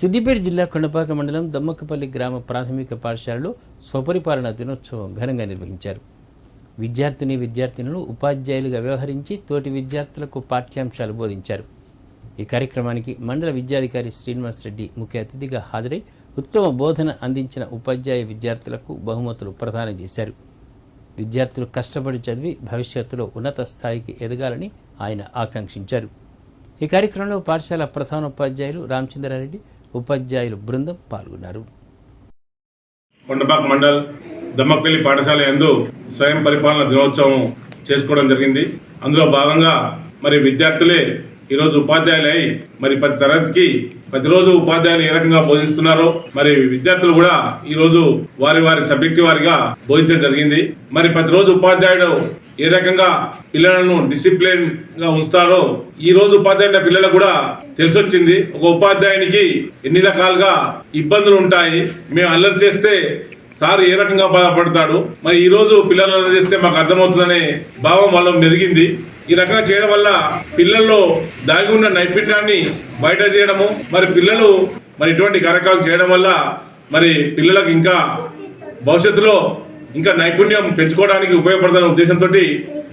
సిద్దిపేట జిల్లా కొండపాక మండలం దమ్మక్కపల్లి గ్రామ ప్రాథమిక పాఠశాలలో స్వపరిపాలన దినోత్సవం ఘనంగా నిర్వహించారు. విద్యార్థిని విద్యార్థినులు ఉపాధ్యాయులుగా వ్యవహరించి తోటి విద్యార్థులకు పాఠ్యాంశాలు బోధించారు. ఈ కార్యక్రమానికి మండల విద్యాధికారి శ్రీనివాస్ రెడ్డి ముఖ్య అతిథిగా హాజరై ఉత్తమ బోధన అందించిన ఉపాధ్యాయ విద్యార్థులకు బహుమతులు ప్రదానం చేశారు. విద్యార్థులు కష్టపడి చదివి భవిష్యత్తులో ఉన్నత స్థాయికి ఎదగాలని ఆయన ఆకాంక్షించారు. ఈ కార్యక్రమంలో పాఠశాల ప్రధానోపాధ్యాయులు రామచంద్రారెడ్డి ఉపాధ్యాయులు బృందం పాల్గొన్నారు. కొండపాక మండల్ దమ్మపల్లి పాఠశాల యందు స్వయం పరిపాలన దినోత్సవం చేసుకోవడం జరిగింది. అందులో భాగంగా మరి విద్యార్థులే ఈరోజు ఉపాధ్యాయులై మరి ప్రతి తరగతికి ప్రతిరోజు ఉపాధ్యాయులు ఏ రకంగా బోధిస్తున్నారో మరి విద్యార్థులు కూడా ఈరోజు వారి వారి సబ్జెక్టు వారిగా బోధించడం జరిగింది. మరి ప్రతిరోజు ఉపాధ్యాయుడు ఏ రకంగా పిల్లలను డిసిప్లిన్గా ఉంచుతారో ఈ రోజు ఉపాధ్యాయుల పిల్లలకు కూడా తెలిసొచ్చింది. ఒక ఉపాధ్యాయునికి ఎన్ని రకాలుగా ఇబ్బందులు ఉంటాయి మేము అల్లరి చేస్తే సార్ ఏ రకంగా బాధపడతాడు? మరి ఈ రోజు పిల్లలు చేస్తే మాకు అర్థమవుతుందనే భావం వాళ్ళ మెదిగింది. ఈ రకంగా చేయడం వల్ల పిల్లల్లో దాగి ఉన్న నైపుణ్యాన్ని బయట తీయడము మరి పిల్లలు మరి ఇటువంటి కార్యక్రమాలు చేయడం వల్ల మరి పిల్లలకు ఇంకా భవిష్యత్తులో ఇంకా నైపుణ్యం పెంచుకోవడానికి ఉపయోగపడతాన ఉద్దేశంతో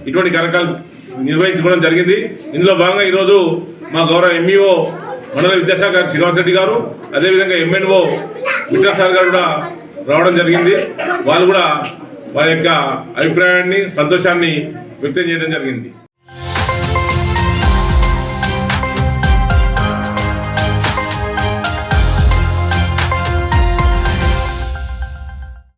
ఇటువంటి కార్యక్రమాలు నిర్వహించుకోవడం జరిగింది. ఇందులో భాగంగా ఈరోజు మా గౌరవ ఎంఈఓ మండల విద్యాశాఖ గారు శ్రీనివాస్ రెడ్డి గారు అదేవిధంగా ఎంఎన్ఓ విఠా సార్ గారు కూడా రావడం జరిగింది. వాళ్ళు కూడా వారి యొక్క అభిప్రాయాన్ని సంతోషాన్ని వ్యక్తం చేయడం జరిగింది.